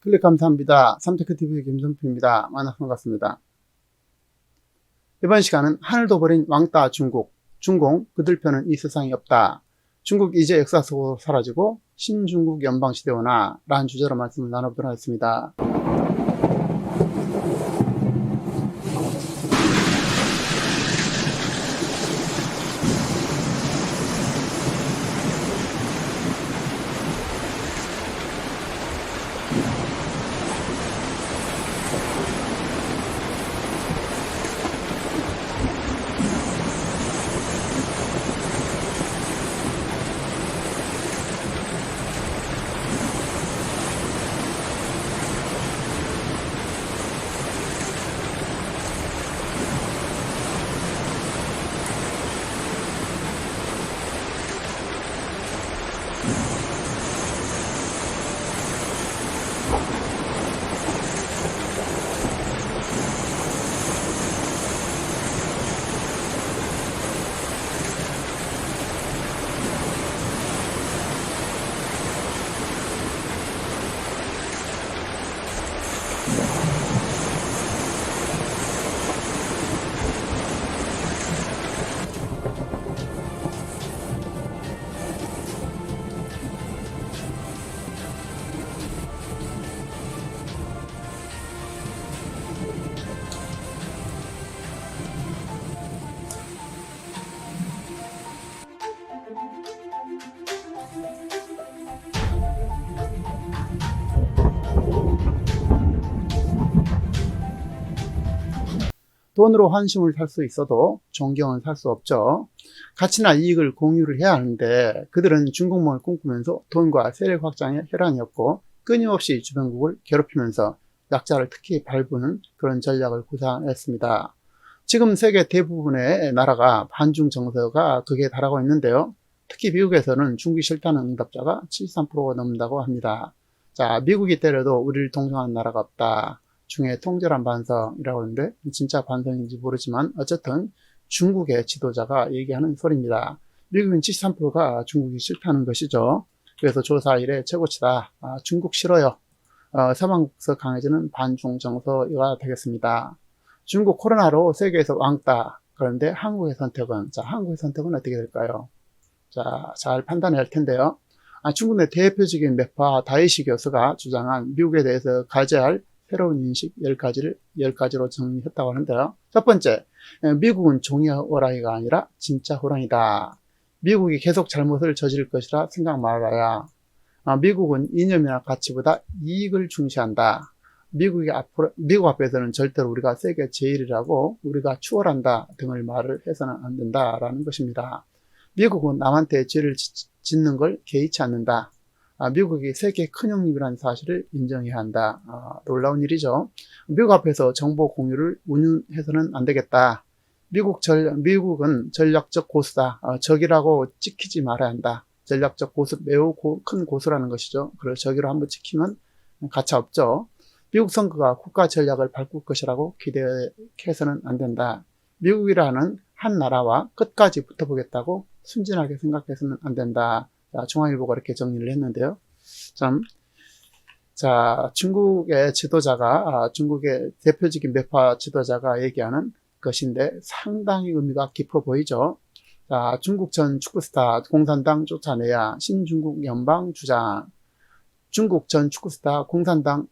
클릭 감사합니다. 삼테크TV 김선표입니다. 만나서 반갑습니다. 이번 시간은 하늘도 버린 왕따 중국, 중공 그들 편은 이 세상에 없다. 중국 이제 역사 속으로 사라지고 신중국 연방시대 오나 라는 주제로 말씀을 나눠보도록 하겠습니다. 돈으로 환심을 살 수 있어도 존경은 살 수 없죠. 가치나 이익을 공유를 해야 하는데 그들은 중국몽을 꿈꾸면서 돈과 세력 확장에 혈안이었고 끊임없이 주변국을 괴롭히면서 약자를 특히 밟는 그런 전략을 구사했습니다. 지금 세계 대부분의 나라가 반중 정서가 극에 달하고 있는데요. 특히 미국에서는 중국이 싫다는 응답자가 73%가 넘는다고 합니다. 자, 미국이 때려도 우리를 동정하는 나라가 없다. 중에 통절한 반성이라고 하는데 진짜 반성인지 모르지만 어쨌든 중국의 지도자가 얘기하는 소리입니다. 미국인 73%가 중국이 싫다는 것이죠. 그래서 조사 일의 최고치다. 아, 중국 싫어요. 어, 서방국서 강해지는 반중 정서가 되겠습니다. 중국 코로나로 세계에서 왕따. 그런데 한국의 선택은 자 한국의 선택은 어떻게 될까요? 자 잘 판단해야 할 텐데요. 아, 중국 내 대표적인 매파 다이시 교수가 주장한 미국에 대해서 가져야 할 새로운 인식 10가지를 10가지로 정리했다고 하는데요. 첫 번째, 미국은 종이 호랑이가 아니라 진짜 호랑이다. 미국이 계속 잘못을 저지를 것이라 생각 말아야. 아, 미국은 이념이나 가치보다 이익을 중시한다. 미국이 앞으로, 미국 앞에서는 절대로 우리가 세계 제일이라고 우리가 추월한다 등을 말을 해서는 안 된다라는 것입니다. 미국은 남한테 죄를 짓는 걸 개의치 않는다. 아, 미국이 세계 큰 형님이라는 사실을 인정해야 한다. 아, 놀라운 일이죠. 미국 앞에서 정보 공유를 운운해서는 안 되겠다. 미국 전, 미국은 전략적 고수다. 아, 적이라고 찍히지 말아야 한다. 전략적 고수, 매우 고, 큰 고수라는 것이죠. 그걸 적이로 한번 찍히면 가차 없죠. 미국 선거가 국가 전략을 바꿀 것이라고 기대해서는 안 된다. 미국이라는 한 나라와 끝까지 붙어보겠다고 순진하게 생각해서는 안 된다. 자, 중앙일보가 이렇게 정리를 했는데요. 참, 자, 중국의 지도자가, 아, 중국의 대표적인 매파 지도자가 얘기하는 것인데 상당히 의미가 깊어 보이죠. 자, 중국 전 축구스타 공산당 쫓아내야 신중국 연방 주장. 중국 전 축구스타 공산당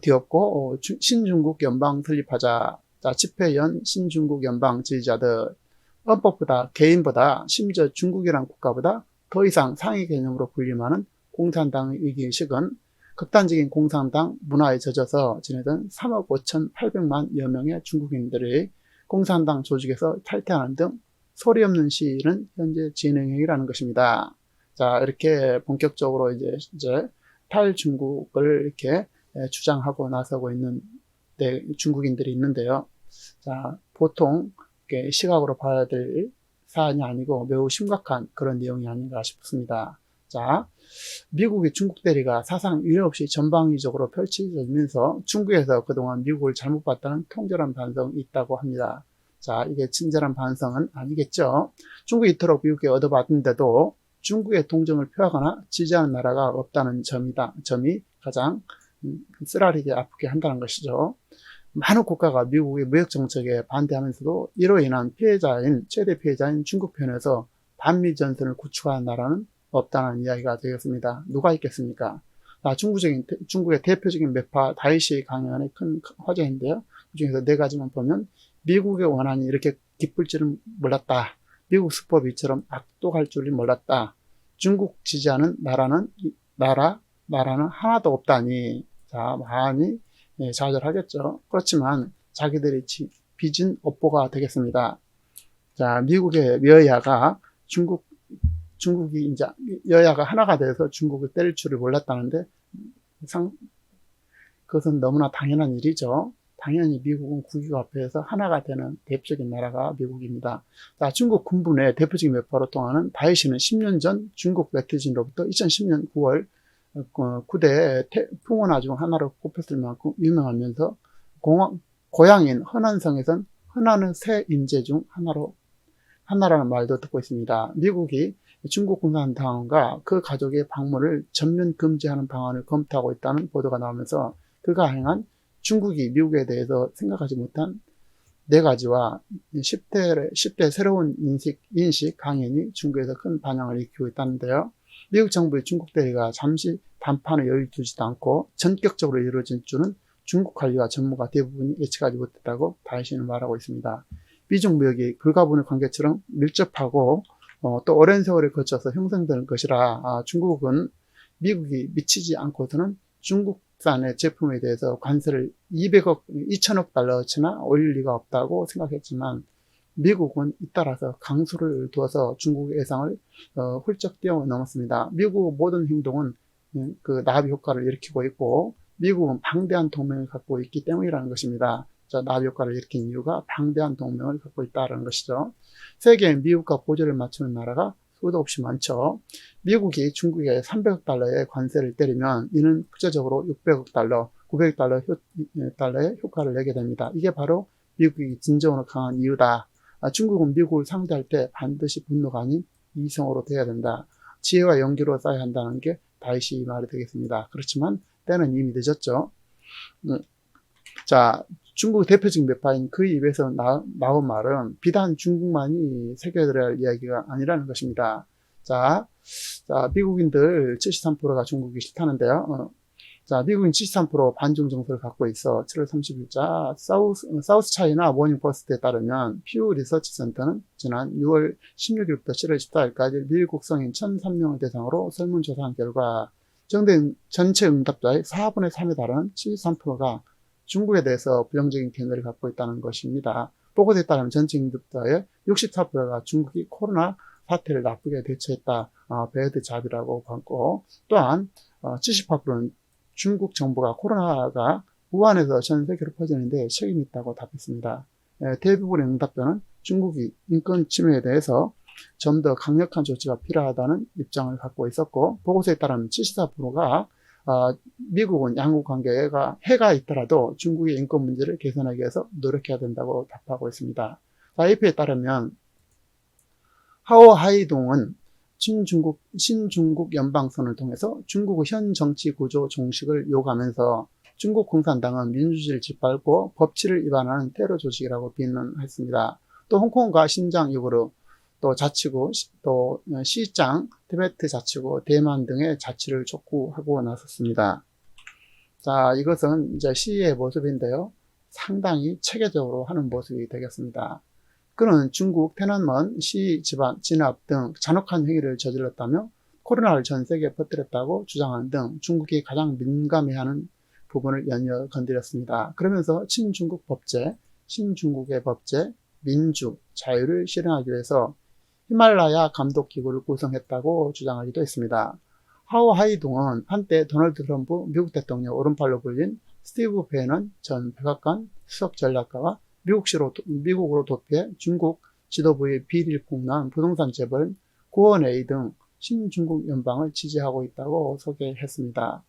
뒤엎고 어, 신중국 연방 설립하자. 자, 집회연 신중국 연방 지지자들. 헌법보다 개인보다 심지어 중국이란 국가보다 더 이상 상위 개념으로 불림하는 공산당의 위기의식은 극단적인 공산당 문화에 젖어서 지내던 3억 5,800만 여 명의 중국인들이 공산당 조직에서 탈퇴하는 등 소리 없는 시위는 현재 진행형이라는 것입니다. 자, 이렇게 본격적으로 이제, 이제 탈중국을 이렇게 주장하고 나서고 있는 네, 중국인들이 있는데요. 자, 보통 시각으로 봐야 될 사안이 아니고 매우 심각한 그런 내용이 아닌가 싶습니다. 자, 미국의 중국 대리가 사상 유례 없이 전방위적으로 펼쳐지면서 중국에서 그동안 미국을 잘못 봤다는 통절한 반성이 있다고 합니다. 자, 이게 친절한 반성은 아니겠죠. 중국이 이토록 미국에 얻어봤는데도 중국의 동정을 표하거나 지지하는 나라가 없다는 점이다. 점이 가장 음, 쓰라리게 아프게 한다는 것이죠. 많은 국가가 미국의 무역 정책에 반대하면서도 이로 인한 피해자인 최대 피해자인 중국 편에서 반미 전선을 구축한 나라는 없다는 이야기가 되겠습니다. 누가 있겠습니까? 아, 중국적인 중국의 대표적인 매파 다이시 강연의 큰 화제인데요. 그 중에서 네 가지만 보면 미국의 원한이 이렇게 기쁠 줄은 몰랐다. 미국 수법이 이처럼 악독할 줄은 몰랐다. 중국 지지하는 나라는 나라 나라는 하나도 없다니 자 많이 예, 좌절하겠죠. 그렇지만 자기들이 지- 빚은 업보가 되겠습니다. 자 미국의 여야가 중국 중국이 이제 여야가 하나가 돼서 중국을 때릴 줄을 몰랐다는데 상 그것은 너무나 당연한 일이죠. 당연히 미국은 국익 앞에서 하나가 되는 대표적인 나라가 미국입니다. 자, 중국 군부의 대표적인 매파로 통하는 다이시는 10년 전 중국 매트진으로부터 2010년 9월 어, 구대 풍원화 중 하나로 꼽혔을 만큼 유명하면서 공항, 고향인 허난성에선 허난은 새 인재 중 하나로 하나라는 말도 듣고 있습니다. 미국이 중국 공산당과 그 가족의 방문을 전면 금지하는 방안을 검토하고 있다는 보도가 나오면서 그가 행한 중국이 미국에 대해서 생각하지 못한 네 가지와 10대, 10대 새로운 인식, 인식 강연이 중국에서 큰 반향을 일으키고 있다는데요. 미국 정부의 중국 대리가 잠시 담판에 여유 두지도 않고 전격적으로 이루어진 줄은 중국 관리와 전무가 대부분이 예측하지 못했다고 다이시는 말하고 있습니다. 미중 무역이 불가분의 관계처럼 밀접하고 어, 또 오랜 세월을 거쳐서 형성되는 것이라 아, 중국은 미국이 미치지 않고서는 중국산의 제품에 대해서 관세를 200억, 2천억 달러치나 올릴 리가 없다고 생각했지만 미국은 잇따라서 강수를 두어서 중국의 예상을 어, 훌쩍 뛰어넘었습니다. 미국 모든 행동은 음, 그 나비 효과를 일으키고 있고 미국은 방대한 동맹을 갖고 있기 때문이라는 것입니다. 자, 나비 효과를 일으킨 이유가 방대한 동맹을 갖고 있다는 것이죠. 세계에 미국과 보조를 맞추는 나라가 수도 없이 많죠. 미국이 중국에 300억 달러의 관세를 때리면 이는 구체적으로 600억 달러, 900억 달러 효, 달러의 효과를 내게 됩니다. 이게 바로 미국이 진정으로 강한 이유다. 아, 중국은 미국을 상대할 때 반드시 분노가 아닌 이성으로 돼야 된다. 지혜와 연기로 쌓아야 한다는 게 다이시 말이 되겠습니다. 그렇지만 때는 이미 늦었죠. 음, 자, 중국 대표적인 매파인 그 입에서 나, 나온 말은 비단 중국만이 새겨들어야 할 이야기가 아니라는 것입니다. 자, 자 미국인들 73%가 중국이 싫다는데요. 어, 자, 미국인 73% 반중 정서를 갖고 있어 7월 30일자 사우스, 사우스 차이나 모닝 포스트에 따르면 퓨 리서치 센터는 지난 6월 16일부터 7월 14일까지 미국 성인 1,003명을 대상으로 설문조사한 결과 정된 전체 응답자의 4분의 3에 달하는 73%가 중국에 대해서 부정적인 견해를 갖고 있다는 것입니다. 보고서에 따르면 전체 응답자의 64%가 중국이 코로나 사태를 나쁘게 대처했다. 어, 배드 잡이라고 봤고 또한 어, 78%는 중국 정부가 코로나가 우한에서 전 세계로 퍼지는데 책임이 있다고 답했습니다. 예, 대부분의 응답자는 중국이 인권 침해에 대해서 좀 더 강력한 조치가 필요하다는 입장을 갖고 있었고 보고서에 따르면 74%가 어, 미국은 양국 관계가 해가 있더라도 중국의 인권 문제를 개선하기 위해서 노력해야 된다고 답하고 있습니다. AP에 따르면 하오하이동은 친중국, 신중국 연방선을 통해서 중국의 현 정치 구조 종식을 요구하면서 중국 공산당은 민주주의를 짓밟고 법치를 위반하는 테러 조직이라고 비난했습니다. 또 홍콩과 신장 이후로 또 자치구, 또 시장, 티베트 자치구, 대만 등의 자치를 촉구하고 나섰습니다. 자, 이것은 이제 시의 모습인데요. 상당히 체계적으로 하는 모습이 되겠습니다. 그는 중국 테난먼 시 집안 진압 등 잔혹한 행위를 저질렀다며 코로나를 전 세계에 퍼뜨렸다고 주장하는 등 중국이 가장 민감해하는 부분을 연이어 건드렸습니다. 그러면서 친중국 법제, 신중국의 법제, 민주, 자유를 실현하기 위해서 히말라야 감독기구를 구성했다고 주장하기도 했습니다. 하오 하이동은 한때 도널드 트럼프 미국 대통령 오른팔로 불린 스티브 베넌 전 백악관 수석 전략가와 미국시로, 미국으로 도피해 중국 지도부의 비리를 폭로한 부동산 재벌 고원에이 등 신중국 연방을 지지하고 있다고 소개했습니다.